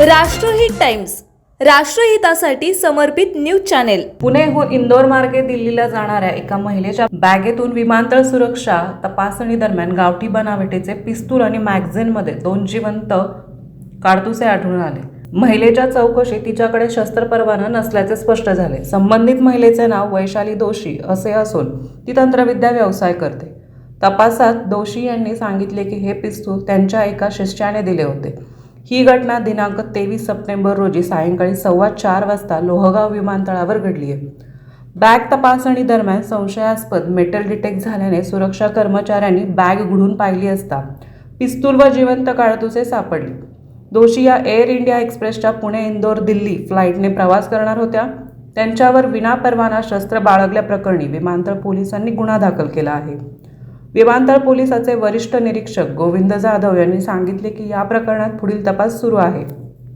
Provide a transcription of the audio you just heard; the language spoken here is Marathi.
राष्ट्रहित टाइम्स राष्ट्रहितासाठी समर्पित न्यूज चॅनेल. पुणेहून इंदोर मार्गे दिल्लीला जाणाऱ्या एका महिलेच्या बॅगेतून विमानतळ सुरक्षा तपासणी दरम्यान गावठी बनावटीचे पिस्तूल आणि मॅगझिनमध्ये दोन जिवंत काडतुसे आढळून आले. महिलेच्या चौकशीत तिच्याकडे शस्त्र परवाना नसल्याचे स्पष्ट झाले. संबंधित महिलेचे नाव वैशाली दोषी असे असून ती तंत्रविद्या व्यवसाय करते. तपासात दोषी यांनी सांगितले की हे पिस्तूल त्यांच्या एका शिष्याने दिले होते. ही घटना दिनांक तेवीस सप्टेंबर रोजी सायंकाळी सव्वा चार वाजता लोहगाव विमानतळावर घडली आहे. बॅग तपासणी दरम्यान संशयास्पद मेटल डिटेक्ट झाल्याने सुरक्षा कर्मचाऱ्यांनी बॅग उघडून पाहिली असता पिस्तूल व जिवंत काळतुसे सापडले. दोषी या एअर इंडिया एक्सप्रेसच्या पुणे इंदोर दिल्ली फ्लाईटने प्रवास करणार होत्या. त्यांच्यावर विनापरवाना शस्त्र बाळगल्याप्रकरणी विमानतळ पोलिसांनी गुन्हा दाखल केला आहे. विमानतळ पोलिसाचे वरिष्ठ निरीक्षक गोविंद जाधव यांनी सांगितले की या प्रकरणात पुढील तपास सुरू आहे.